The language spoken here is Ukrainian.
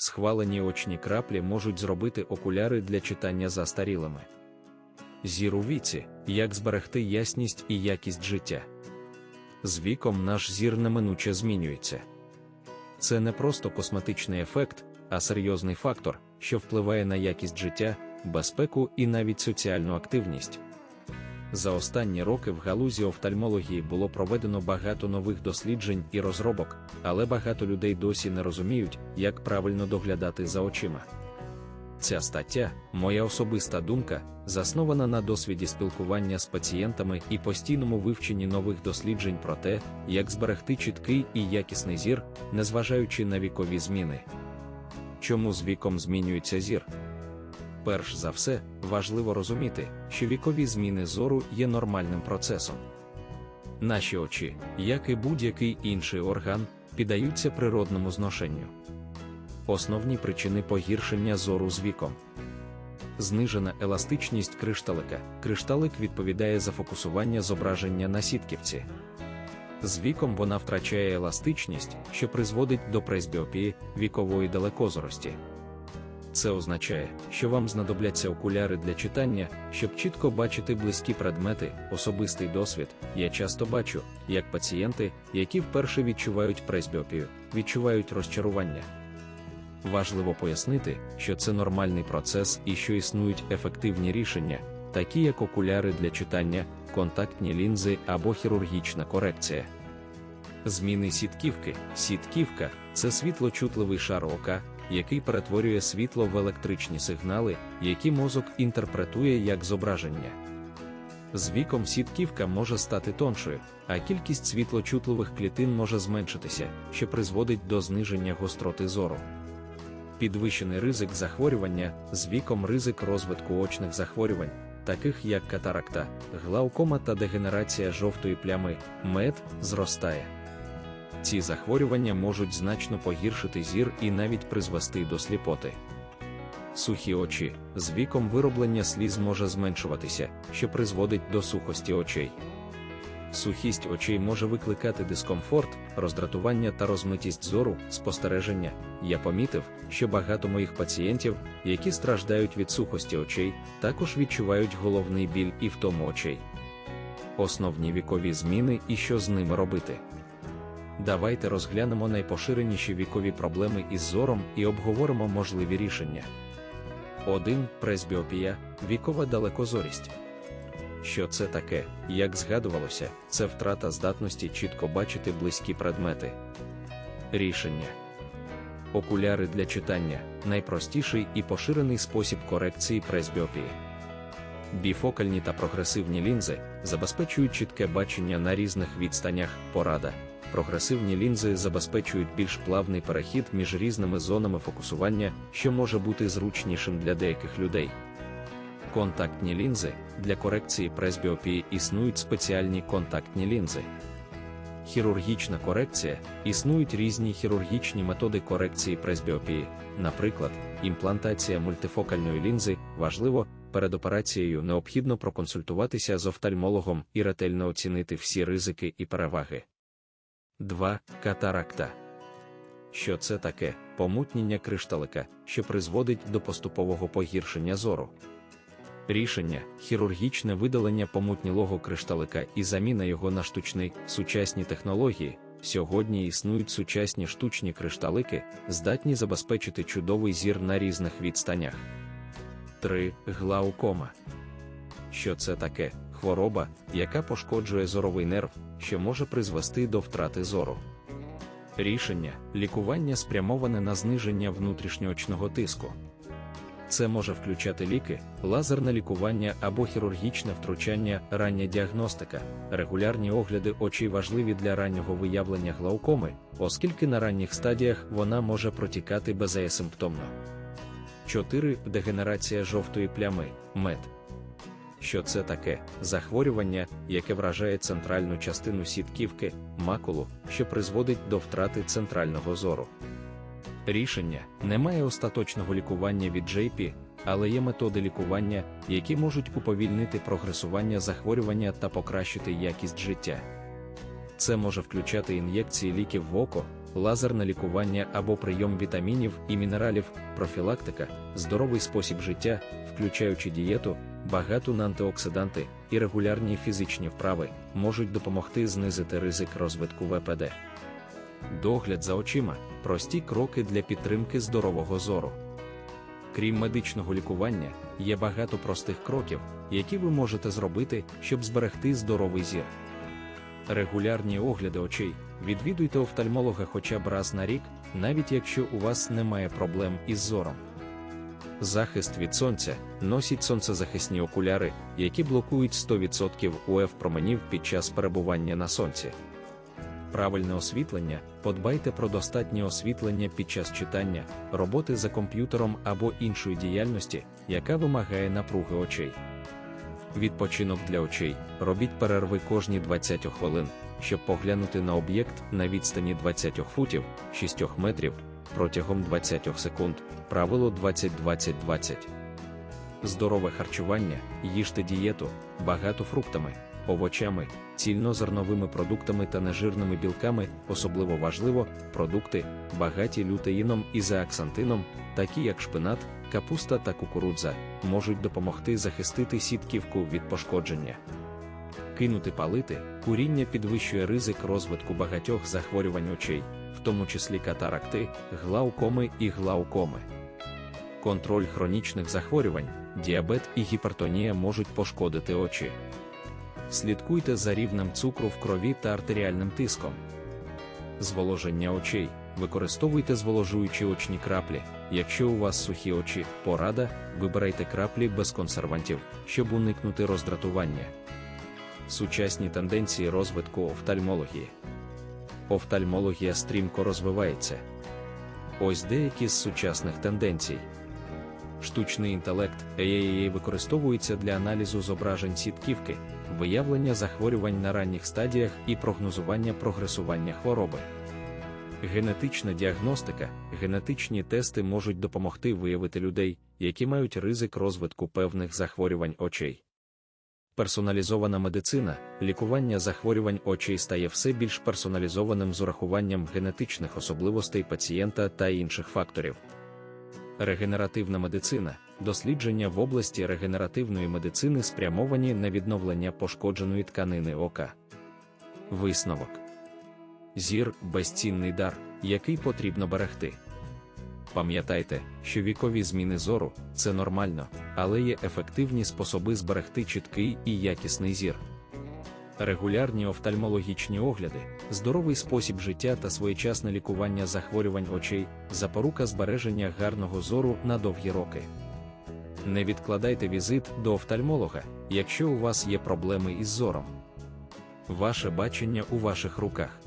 схвалені очні краплі можуть зробити окуляри для читання застарілими. Зір у віці, як зберегти ясність і якість життя. З віком наш зір неминуче змінюється. Це не просто косметичний ефект, а серйозний фактор, що впливає на якість життя, безпеку і навіть соціальну активність. За останні роки в галузі офтальмології було проведено багато нових досліджень і розробок, але багато людей досі не розуміють, як правильно доглядати за очима. Ця стаття, моя особиста думка, заснована на досвіді спілкування з пацієнтами і постійному вивченні нових досліджень про те, як зберегти чіткий і якісний зір, незважаючи на вікові зміни. Чому з віком змінюється зір? Перш за все, важливо розуміти, що вікові зміни зору є нормальним процесом. Наші очі, як і будь-який інший орган, піддаються природному зношенню. Основні причини погіршення зору з віком. Знижена еластичність кришталика. Кришталик відповідає за фокусування зображення на сітківці. З віком вона втрачає еластичність, що призводить до пресбіопії, вікової далекозорості. Це означає, що вам знадобляться окуляри для читання, щоб чітко бачити близькі предмети, особистий досвід. Я часто бачу, як пацієнти, які вперше відчувають пресбіопію, відчувають розчарування. Важливо пояснити, що це нормальний процес і що існують ефективні рішення, такі як окуляри для читання, контактні лінзи або хірургічна корекція. Зміни сітківки. Сітківка це світлочутливий шар ока, який перетворює світло в електричні сигнали, які мозок інтерпретує як зображення. З віком сітківка може стати тоншою, а кількість світлочутливих клітин може зменшитися, що призводить до зниження гостроти зору. Підвищений ризик захворювання, з віком ризик розвитку очних захворювань, таких як катаракта, глаукома та дегенерація жовтої плями, мед, зростає. Ці захворювання можуть значно погіршити зір і навіть призвести до сліпоти. Сухі очі з віком вироблення сліз може зменшуватися, що призводить до сухості очей. Сухість очей може викликати дискомфорт, роздратування та розмитість зору, спостереження. Я помітив, що багато моїх пацієнтів, які страждають від сухості очей, також відчувають головний біль і втому очей. Основні вікові зміни і що з ними робити. Давайте розглянемо найпоширеніші вікові проблеми із зором і обговоримо можливі рішення. 1. Пресбіопія вікова далекозорість. Що це таке, як згадувалося, це втрата здатності чітко бачити близькі предмети. Рішення окуляри для читання найпростіший і поширений спосіб корекції пресбіопії. Біфокальні та прогресивні лінзи забезпечують чітке бачення на різних відстанях порада. Прогресивні лінзи забезпечують більш плавний перехід між різними зонами фокусування, що може бути зручнішим для деяких людей. Контактні лінзи для корекції пресбіопії існують спеціальні контактні лінзи. Хірургічна корекція існують різні хірургічні методи корекції пресбіопії, наприклад, імплантація мультифокальної лінзи важливо, перед операцією необхідно проконсультуватися з офтальмологом і ретельно оцінити всі ризики і переваги. 2. Катаракта. Що це таке помутнення кришталика, що призводить до поступового погіршення зору. Рішення хірургічне видалення помутнілого кришталика і заміна його на штучний, сучасні технології. Сьогодні існують сучасні штучні кришталики, здатні забезпечити чудовий зір на різних відстанях. 3. Глаукома. Що це таке? Хвороба, яка пошкоджує зоровий нерв, що може призвести до втрати зору. Рішення лікування спрямоване на зниження внутрішньоочного тиску. Це може включати ліки, лазерне лікування або хірургічне втручання, рання діагностика, регулярні огляди очей важливі для раннього виявлення глаукоми, оскільки на ранніх стадіях вона може протікати безасимптомно. 4. Дегенерація жовтої плями мед. Що це таке захворювання, яке вражає центральну частину сітківки, макулу, що призводить до втрати центрального зору. Рішення немає остаточного лікування від JP, але є методи лікування, які можуть уповільнити прогресування захворювання та покращити якість життя. Це може включати ін'єкції ліків в око, лазерне лікування або прийом вітамінів і мінералів, профілактика, здоровий спосіб життя, включаючи дієту, багату на антиоксиданти і регулярні фізичні вправи, можуть допомогти знизити ризик розвитку ВПД. Догляд за очима прості кроки для підтримки здорового зору. Крім медичного лікування, є багато простих кроків, які ви можете зробити, щоб зберегти здоровий зір. Регулярні огляди очей, відвідуйте офтальмолога хоча б раз на рік, навіть якщо у вас немає проблем із зором. Захист від сонця носіть сонцезахисні окуляри, які блокують 100% УФ променів під час перебування на сонці. Правильне освітлення подбайте про достатнє освітлення під час читання, роботи за комп'ютером або іншої діяльності, яка вимагає напруги очей. Відпочинок для очей робіть перерви кожні 20 хвилин, щоб поглянути на об'єкт на відстані 20 футів 6 метрів протягом 20 секунд. Правило 20-20-20. Здорове харчування, їжте дієту, багато фруктами, овочами, цільнозерновими продуктами та нежирними білками, особливо важливо, продукти, багаті лютеїном і зеаксантином, такі як шпинат, капуста та кукурудза, можуть допомогти захистити сітківку від пошкодження. Кинути палити, куріння підвищує ризик розвитку багатьох захворювань очей, в тому числі катаракти, глаукоми і глаукоми. Контроль хронічних захворювань, діабет і гіпертонія можуть пошкодити очі. Слідкуйте за рівнем цукру в крові та артеріальним тиском. Зволоження очей. Використовуйте зволожуючі очні краплі. Якщо у вас сухі очі, порада, вибирайте краплі без консервантів, щоб уникнути роздратування. Сучасні тенденції розвитку офтальмології. Офтальмологія стрімко розвивається. Ось деякі з сучасних тенденцій. Штучний інтелект AAA використовується для аналізу зображень сітківки, виявлення захворювань на ранніх стадіях і прогнозування прогресування хвороби. Генетична діагностика, генетичні тести можуть допомогти виявити людей, які мають ризик розвитку певних захворювань очей. Персоналізована медицина, лікування захворювань очей стає все більш персоналізованим з урахуванням генетичних особливостей пацієнта та інших факторів. Регенеративна медицина, дослідження в області регенеративної медицини спрямовані на відновлення пошкодженої тканини ока. Висновок Зір безцінний дар, який потрібно берегти. Пам'ятайте, що вікові зміни зору це нормально, але є ефективні способи зберегти чіткий і якісний зір. Регулярні офтальмологічні огляди, здоровий спосіб життя та своєчасне лікування захворювань очей, запорука збереження гарного зору на довгі роки. Не відкладайте візит до офтальмолога, якщо у вас є проблеми із зором. Ваше бачення у ваших руках.